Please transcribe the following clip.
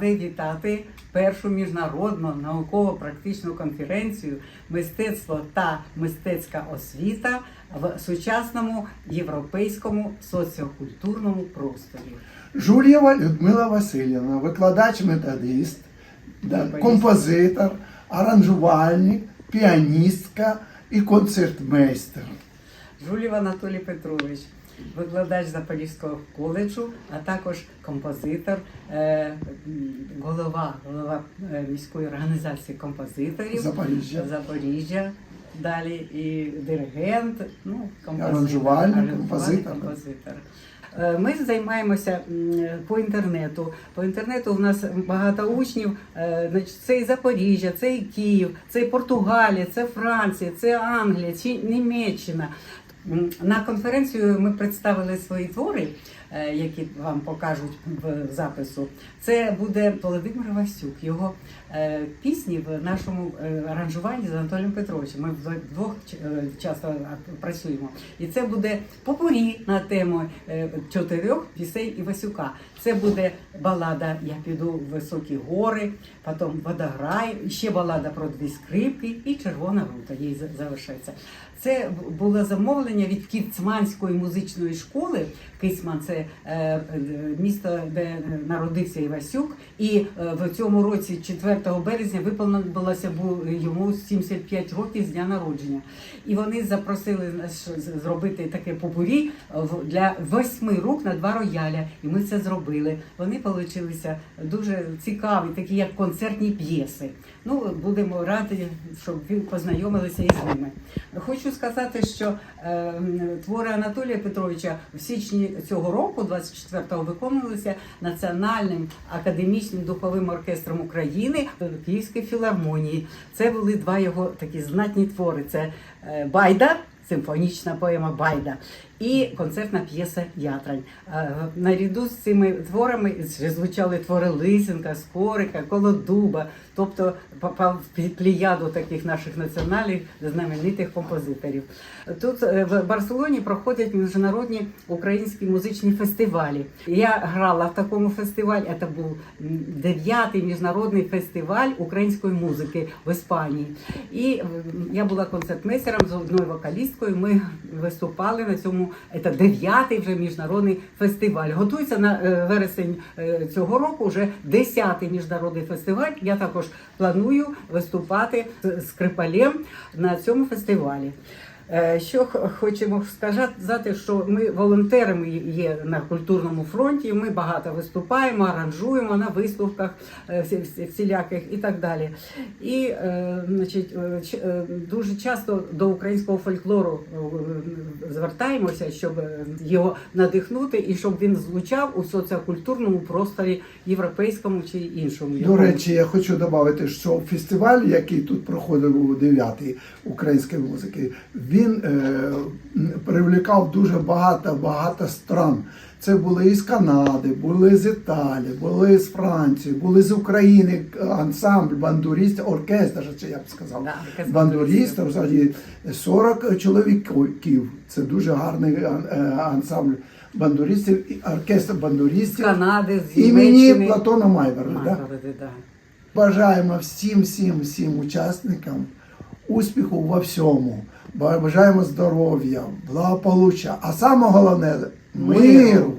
раді вітати першу міжнародну науково-практичну конференцію Мистецтво та мистецька освіта в сучасному європейському соціокультурному просторі. Журєва Людмила Васильівна, викладач-методист, Композитор. композитор, аранжувальник, піаністка і концертмейстер. Жулів Анатолій Петрович, викладач Запорізького коледжу, а також композитор, е, голова, голова е, міської організації композиторів Запоріжжя. Запоріжжя. Далі і диригент, ну, аранжувальник, композитор. композитор. Е, Ми займаємося по інтернету. По інтернету у нас багато учнів. Це і Запоріжжя, це і Київ, це і Португалія, це Франція, це Англія, чи Німеччина. На конференцію ми представили свої твори, е, які вам покажуть в запису. Це буде Володимир Васюк, його е, пісні в нашому е, аранжуванні з Анатолієм Петровичем. Ми вдвох часто працюємо. І це буде попурі на тему чотирьох пісень Івасюка. Це буде балада Я піду в високі гори, потім водограй, ще балада про дві скрипки і червона рута. Їй за- залишається. Це було замовлення від Кіцманської музичної школи. Кицман це е, е, місто, де народився Івасюк. І е, в цьому році, 4 березня, виповнилося йому 75 років з дня народження. І вони запросили нас зробити таке попурі для восьми рук на два рояля. І ми це зробили. Вони получилися дуже цікаві, такі як концертні п'єси. Ну, будемо раді, щоб ви познайомилися із ними. Хочу сказати, що твори Анатолія Петровича в січні цього року, 24-го, виконувалися Національним академічним духовим оркестром України Київської філармонії. Це були два його такі знатні твори: це е, Байда. Симфонічна поема Байда і концертна п'єса Ятрань. Е, Наряду з цими творами звучали твори Лисенка, Скорика, Колодуба, тобто попав в плі- плеяду таких наших національних знаменитих композиторів. Тут е, в Барселоні проходять міжнародні українські музичні фестивалі. Я грала в такому фестивалі. Це був дев'ятий міжнародний фестиваль української музики в Іспанії. І я була концертмейстером з одною вокалісткою. Ми виступали на цьому. Це дев'ятий вже міжнародний фестиваль. Готується на е, вересень е, цього року вже десятий міжнародний фестиваль. Я також планую виступати з Крипалем на цьому фестивалі. Е, Що хочемо сказати, що ми волонтерами є на культурному фронті. Ми багато виступаємо, аранжуємо на виставках е, всі- всі- всіляких і так далі. І е, значить, дуже часто до українського фольклору звертаємося, щоб його надихнути і щоб він звучав у соціокультурному просторі європейському чи іншому. До речі, я хочу додати, що фестиваль, який тут проходив у 9-й української музики, е, привлікав дуже багато багато стран. Це були із Канади, були з Італії, були з Франції, були з України ансамбль, бандуристів, оркестр, чи я б сказав. Да, бандуристів, взагалі 40 чоловіків. Це дуже гарний е, ансамбль бандуристів, і оркестр з бандуристів Канади, з імені. Платона Майбера. Да? Да. Бажаємо всім, всім, всім учасникам успіху во всьому. Бажаємо здоров'я, благополуччя, а саме головне миру.